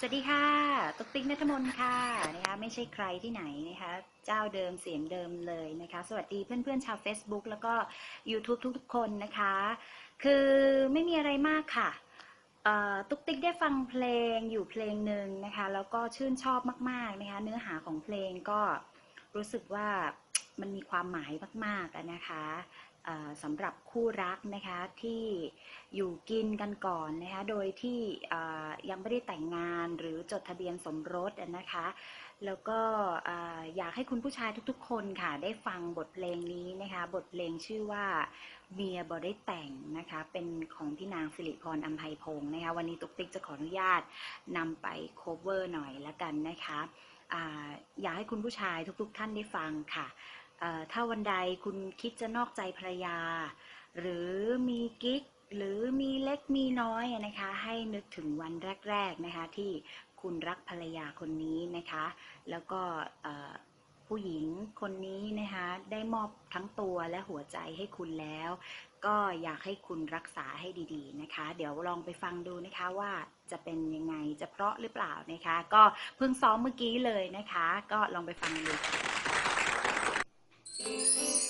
สวัสดีค่ะ ตุ๊กติ๊กนัทมนต์ค่ะนะคะไม่ใช่ใครที่ไหนนะคะ เจ้าเดิมเสียงเดิมเลยนะคะ สวัสดีเพื่อนๆชาว Facebook แล้วก็ YouTube ทุกๆคนนะคะ คือไม่มีอะไรมากค่ะตุ๊กติ๊กได้ฟังเพลงอยู่เพลงหนึ่งนะคะ แล้วก็ชื่นชอบมากๆนะคะ เนื้อหาของเพลงก็รู้สึกว่า มันมีความหมายมากๆนะคะสำหรับคู่รักนะคะที่อยู่กินกันก่อนนะคะโดยที่ยังไม่ได้แต่งงานหรือจดทะเบียนสมรสนะคะแล้วก็เอ่อยากให้คุณผู้ชายทุกๆ คนค่ะได้ฟังบทเพลงนี้นะคะบทเพลงชื่อว่าเมียบอได้แต่งนะคะเป็นของพี่นางสิริพรอัมไพพงศ์นะคะวันนี้ตุ๊กติ๊กจะขออนุญาตนำไป cover หน่อยละกันนะคะออยากให้คุณผู้ชายทุกๆ ท่านได้ฟังค่ะ ถ้าวันใดคุณคิดจะนอกใจภรรยา หรือมีกิ๊กหรือมีเล็กมีน้อยนะคะ ให้นึกถึงวันแรก ๆนะคะ ที่คุณรักภรรยาคนนี้นะคะ แล้วก็ผู้หญิงคนนี้นะคะได้มอบทั้งตัวและหัวใจให้คุณแล้ว ก็อยากให้คุณรักษาให้ดีๆนะคะ เดี๋ยวลองไปฟังดูนะคะว่าจะเป็นยังไงจะเพราะหรือเปล่านะคะ ก็เพิ่งซ้อมเมื่อกี้เลยนะคะ ก็ลองไปฟังดู ค่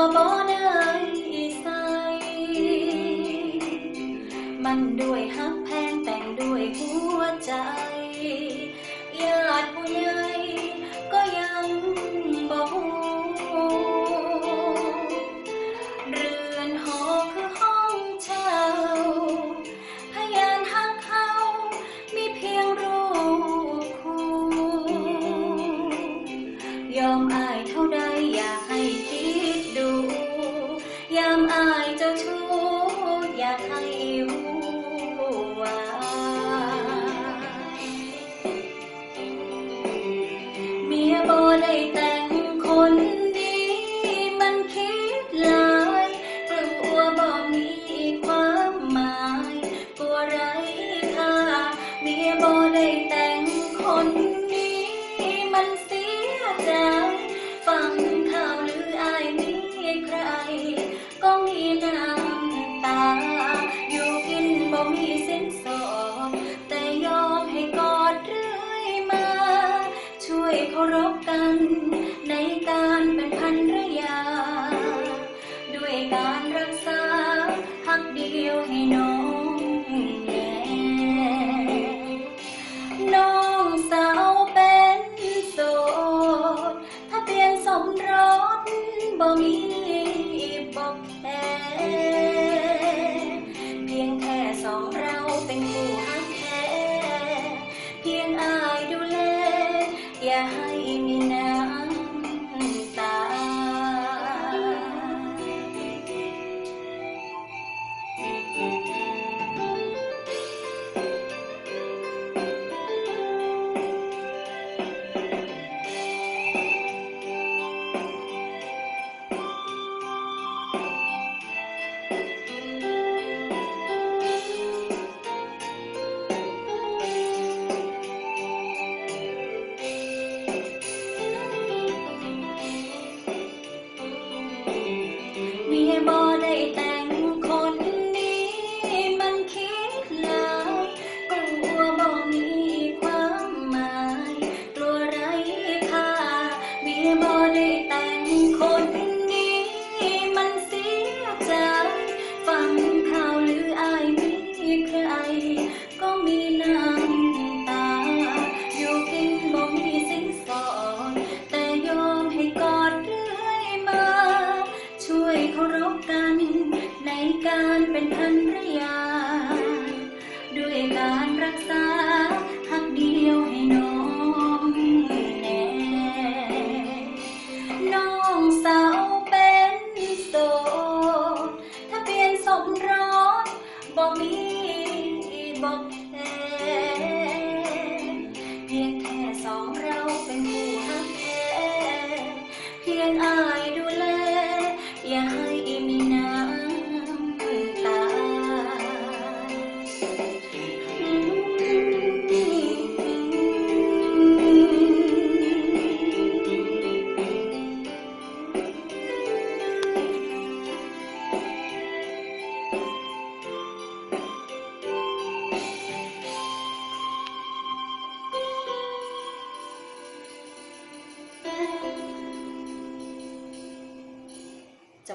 ก็บ่ได้ใส่มันด้วยฮัการพกัน ในการเป็นภรรยา ด้วยการรักษาหักเดียวให้น้องแน่น้องสาวเป็นโสด ถ้าเปลี่ยนสมรสบ่มีบอกแค่เพียงแค่สองเราเป็นคู่หักแท้เพียงอายดูแลอย่า การเป็นภรรยา ด้วยการรักษาหักเดียวให้น้องแน่น้องสาวเป็นโสดถ้าเปลี่ยนสมรสบอกมีบอก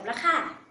บแล้วค่ะ